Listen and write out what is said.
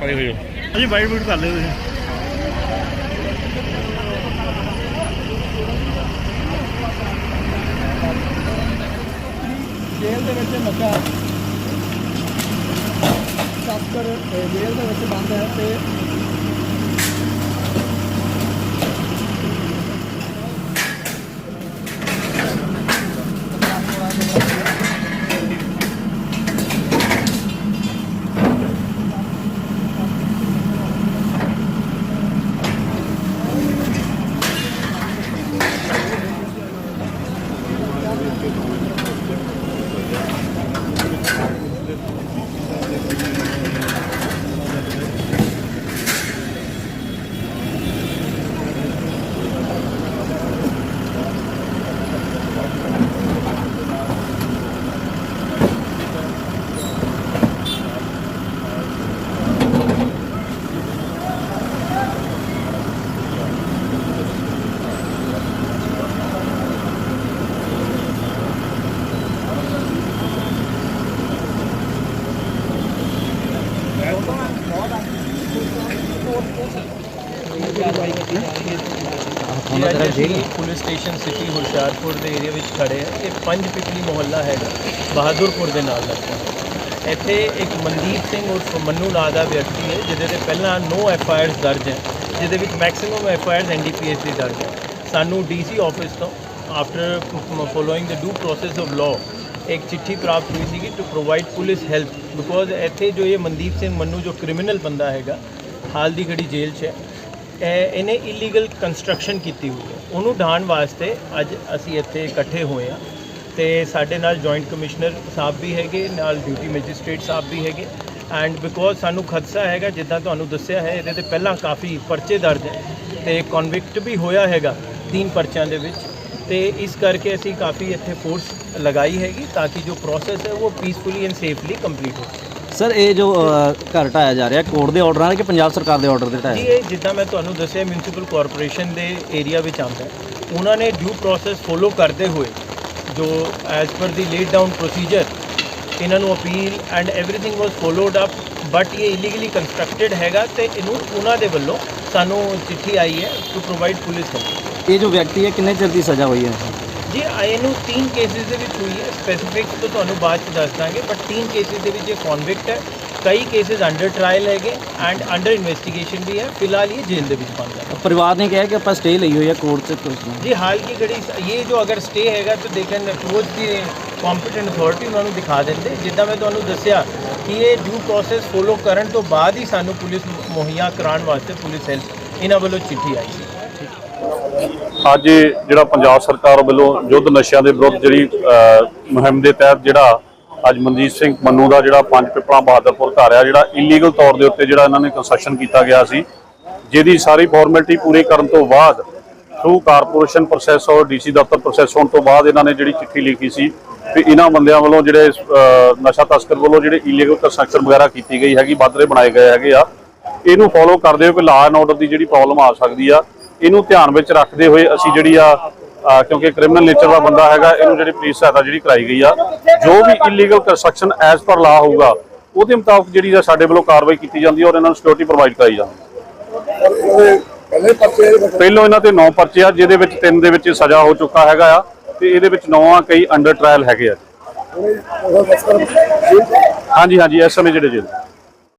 ਪਰੇ ਹੋ। ਜਾਓ ਅਜੀ ਬਾਈਟ ਬੂਟ ਕਰ ਲਿਓ ਤੁਸੀਂ। ਜੇਲ੍ਹ ਦੇ ਵਿੱਚ ਲੱਗਾ ਦਫ਼ਤਰ ਅਹ, ਜੇਲ੍ਹ ਦੇ ਵਿੱਚ ਬੰਦ ਹੈ ਤੇ ਹੁਣ ਤੇਰਾ ਜੇਲ੍ਹ ਪੁਲਿਸ ਸਟੇਸ਼ਨ ਸਿਟੀ ਹੁਸ਼ਿਆਰਪੁਰ ਦੇ ਏਰੀਆ ਵਿੱਚ ਖੜੇ ਆ। ਇਹ ਪੰਜ ਪਿਛਲੀ ਮੁਹੱਲਾ ਹੈਗਾ, ਬਹਾਦਰਪੁਰ ਦੇ ਨਾਲ ਲੱਗਦਾ। ਇੱਥੇ ਇੱਕ ਮਨਦੀਪ ਸਿੰਘ ਉਰਫ ਮੰਨੂ ਨਾਂ ਦਾ ਵਿਅਕਤੀ ਹੈ, ਜਿਹਦੇ ਤੇ ਪਹਿਲਾਂ ਨੋ ਐਫ ਆਈ ਆਰਸ ਦਰਜ ਹੈ, ਜਿਹਦੇ ਵਿੱਚ maximum F I Rs N D P S ਦੀ ਦਰਜ ਹੈ। ਸਾਨੂੰ ਡੀ ਸੀ ਆਫਿਸ ਤੋਂ after following the due process of law ਇੱਕ ਚਿੱਠੀ ਪ੍ਰਾਪਤ ਹੋਈ ਸੀਗੀ to provide police help because ਇੱਥੇ ਜੋ ਇਹ ਮਨਦੀਪ ਸਿੰਘ ਮੰਨੂ, ਜੋ ਕ੍ਰਿਮੀਨਲ ਬੰਦਾ ਹੈਗਾ, ਹਾਲ ਦੀ ਘੜੀ ਜੇਲ੍ਹ 'ਚ ਹੈ। ਇਹਨੇ ਇਲੀਗਲ ਕੰਸਟਰਕਸ਼ਨ ਕੀਤੀ ਹੋਈ ਹੈ। ਉਹਨੂੰ ਢਾਣ ਵਾਸਤੇ ਅੱਜ ਅਸੀਂ ਇੱਥੇ ਇਕੱਠੇ ਹੋਏ ਆ ਤੇ ਸਾਡੇ ਨਾਲ ਜੁਆਇੰਟ ਕਮਿਸ਼ਨਰ ਸਾਹਿਬ ਵੀ ਹੈਗੇ, ਨਾਲ ਡਿਊਟੀ ਮੈਜਿਸਟ੍ਰੇਟ ਸਾਹਿਬ ਵੀ ਹੈਗੇ। ਐਂਡ ਬਿਕੋਜ਼ ਸਾਨੂੰ ਖਦਸ਼ਾ ਹੈਗਾ, ਜਿੱਦਾਂ ਤੁਹਾਨੂੰ ਦੱਸਿਆ ਹੈ, ਇਹਦੇ ਤੇ ਪਹਿਲਾਂ ਕਾਫੀ ਪਰਚੇ ਦਰਜ ਹੈ ਤੇ ਕਨਵਿਕਟ ਵੀ ਹੋਇਆ ਹੈਗਾ ਤਿੰਨ ਪਰਚਿਆਂ ਦੇ ਵਿੱਚ। ਤੇ ਇਸ ਕਰਕੇ ਅਸੀਂ ਕਾਫੀ ਇੱਥੇ ਫੋਰਸ ਲਗਾਈ ਹੈਗੀ ਤਾਂ ਕਿ ਜੋ ਪ੍ਰੋਸੈਸ ਹੈ ਉਹ ਪੀਸਫੁਲੀ ਐਂਡ ਸੇਫਲੀ ਕੰਪਲੀਟ ਹੋ ਸਕੇ। ਸਰ ਇਹ ਜੋ ਅ, ਘਰ ਢਾਇਆ ਜਾ ਰਿਹਾ ਕੋਰਟ ਦੇ ਆਰਡਰ ਨਾਲ ਕਿ ਪੰਜਾਬ ਸਰਕਾਰ ਦੇ ਆਰਡਰ ਤੇ ਜੀ ਢਾਇਆ ਇਹ ਜਿੱਦਾਂ ਮੈਂ ਤੁਹਾਨੂੰ ਦੱਸਿਆ ਮਿਊਨਿਸਪਲ ਕਾਰਪੋਰੇਸ਼ਨ ਦੇ ਏਰੀਆ ਵਿੱਚ ਆਉਂਦਾ ਹੈ। ਉਹਨਾਂ ਨੇ ਡਿਊ ਪ੍ਰੋਸੈਸ ਫੋਲੋ ਕਰਦੇ ਹੋਏ ਜੋ ਐਜ਼ ਪਰ ਦੀ ਲੇਡ ਡਾਊਨ ਪ੍ਰੋਸੀਜਰ ਇਹਨਾਂ ਨੂੰ appeal and everything was followed up but ਇਹ ਇਲੀਗਲੀ ਕੰਸਟਰਕਟਡ ਹੈਗਾ ਤੇ ਇਹਨੂੰ ਉਹਨਾਂ ਦੇ ਵੱਲੋਂ ਸਾਨੂੰ ਚਿੱਠੀ ਆਈ ਹੈ ਟੂ ਪ੍ਰੋਵਾਈਡ ਪੁਲਿਸ ਹੈਲਪ ਇਹ ਜੋ ਵਿਅਕਤੀ ਹੈ ਕਿੰਨੇ ਚਿਰ ਦੀ ਸਜ਼ਾ ਹੋਈ ਹੈ? ਜੀ ਆ ਇਹਨੂੰ ਤਿੰਨ ਕੇਸਿਸ ਦੇ ਵਿੱਚ ਹੋਈ ਹੈ ਸਪੈਸੀਫਿਕ ਤੋਂ ਤੁਹਾਨੂੰ ਬਾਅਦ ਚ ਦੱਸ ਦਾਂਗੇ ਬਟ ਤਿੰਨ ਕੇਸਿਸ ਦੇ ਵਿੱਚ ਇਹ ਕਨਵਿਕਟ ਹੈ ਕਈ ਕੇਸਿਸ ਅੰਡਰ ਟ੍ਰਾਇਲ ਹੈਗੇ ਐਂਡ ਅੰਡਰ ਇਨਵੈਸਟੀਗੇਸ਼ਨ ਵੀ ਹੈ ਫਿਲਹਾਲ ਇਹ ਜੇਲ੍ਹ ਦੇ ਵਿੱਚ ਬੰਦ ਹੈ ਪਰਿਵਾਰ ਨੇ ਕਿਹਾ ਕਿ ਆਪਾਂ ਸਟੇ ਲਈ ਹੋਈ ਹੈ ਕੋਰਟ 'ਚ ਕੁਛ ਨਹੀਂ। जी हाल की घड़ी ये जो अगर स्टे हैगा तो they can approach the competent authority ਉਹਨਾਂ ਨੂੰ ਦਿਖਾ ਦਿੰਦੇ ਜਿੱਦਾਂ ਮੈਂ ਤੁਹਾਨੂੰ ਦੱਸਿਆ ਕਿ ਇਹ ਡਿਊ ਪ੍ਰੋਸੈਸ ਫੋਲੋ ਕਰਨ ਤੋਂ ਬਾਅਦ ਹੀ ਸਾਨੂੰ ਪੁਲਿਸ ਮੁਹੱਈਆ ਕਰਾਉਣ ਵਾਸਤੇ ਪੁਲਿਸ ਹੈਲਪ ਇਹਨਾਂ ਵੱਲੋਂ ਚਿੱਠੀ ਆਈ ਸੀ ਅੱਜ ਜਿਹੜਾ ਪੰਜਾਬ ਸਰਕਾਰ ਵੱਲੋਂ ਯੁੱਧ ਨਸ਼ਿਆਂ ਦੇ ਵਿਰੁੱਧ ਜਿਹੜੀ ਮੁਹਿੰਮ ਦੇ ਤਹਿਤ ਜਿਹੜਾ ਅੱਜ ਮਨਜੀਤ ਸਿੰਘ ਮੰਨੂ ਦਾ ਜਿਹੜਾ ਪੰਜ ਪਿਪਲਾ ਬਹਾਦਰਪੁਰ ਘਰ ਆ, ਜਿਹੜਾ ਇਲੀਗਲ ਤੌਰ ਦੇ ਉੱਤੇ ਜਿਹੜਾ ਇਹਨਾਂ ਨੇ ਕੰਸਟਰਕਸ਼ਨ ਕੀਤਾ ਗਿਆ ਸੀ, ਜਿਹਦੀ ਸਾਰੀ ਫਾਰਮੈਲਿਟੀ ਪੂਰੀ ਕਰਨ ਤੋਂ ਬਾਅਦ ਥਰੂ ਕਾਰਪੋਰੇਸ਼ਨ ਪ੍ਰੋਸੈਸ ਔਰ ਡੀਸੀ ਦਫ਼ਤਰ ਪ੍ਰੋਸੈਸ ਹੋਣ ਤੋਂ ਬਾਅਦ ਇਹਨਾਂ ਨੇ ਜਿਹੜੀ ਚਿੱਠੀ ਲਿਖੀ ਸੀ ਕਿ ਇਹਨਾਂ ਬੰਦਿਆਂ ਵੱਲੋਂ ਜਿਹੜੇ ਨਸ਼ਾ ਤਸਕਰ ਵੱਲੋਂ ਜਿਹੜੇ ਇਲੀਗਲ ਕੰਸਟਰਕਸ਼ਨ ਵਗੈਰਾ ਕੀਤੀ ਗਈ ਹੈਗੀ ਬਾਦਰੇ ਬਣਾਏ ਗਏ ਹੈਗੇ ਆ। ਇਹਨੂੰ ਫੋਲੋ ਕਰਦੇ ਹੋ ਕਿ ਲਾਅ ਐਂਡ ਆਰਡਰ ਦੀ ਜਿਹੜੀ ਪ੍ਰੋਬਲਮ ਆ ਸਕਦੀ ਆ ਇਹਨੂੰ ਧਿਆਨ ਵਿੱਚ ਰੱਖਦੇ ਹੋਏ ਅਸੀਂ ਜਿਹੜੀ ਆ ਕਿਉਂਕਿ ਕ੍ਰਿਮੀਨਲ ਨੇਚਰ ਦਾ ਬੰਦਾ ਹੈਗਾ ਇਹਨੂੰ ਜਿਹੜੀ ਪੁਲਿਸ ਸਹਾਇਤਾ ਜਿਹੜੀ ਕਰਾਈ ਗਈ ਆ ਜੋ ਵੀ ਇਲੀਗਲ ਕੰਸਟਰਕਸ਼ਨ ਐਜ਼ ਪਰ ਲਾ ਹੋਊਗਾ ਉਹਦੇ ਮੁਤਾਬਕ ਜਿਹੜੀ ਆ ਸਾਡੇ ਵੱਲੋਂ ਕਾਰਵਾਈ ਕੀਤੀ ਜਾਂਦੀ ਹੈ ਔਰ ਇਹਨਾਂ ਨੂੰ ਸਿਕਿਉਰਿਟੀ ਪ੍ਰੋਵਾਈਡ ਕਰਾਈ ਜਾਂਦੀ ਹੈ ਪਹਿਲੋਂ ਇਹਨਾਂ ਤੇ 9 ਪਰਚੇ ਆ ਜਿਹਦੇ ਵਿੱਚ ਤਿੰਨ ਦੇ ਵਿੱਚ ਸਜ਼ਾ ਹੋ ਚੁੱਕਾ ਹੈਗਾ ਆ ਤੇ ਇਹਦੇ ਵਿੱਚ 9 ਆ ਕਈ ਅੰਡਰ ਟ੍ਰਾਇਲ ਹੈਗੇ ਆ। ਹਾਂਜੀ ਹਾਂਜੀ ਇਸ ਸਮੇਂ ਜਿਹੜੇ ਜੇਲ੍ਹ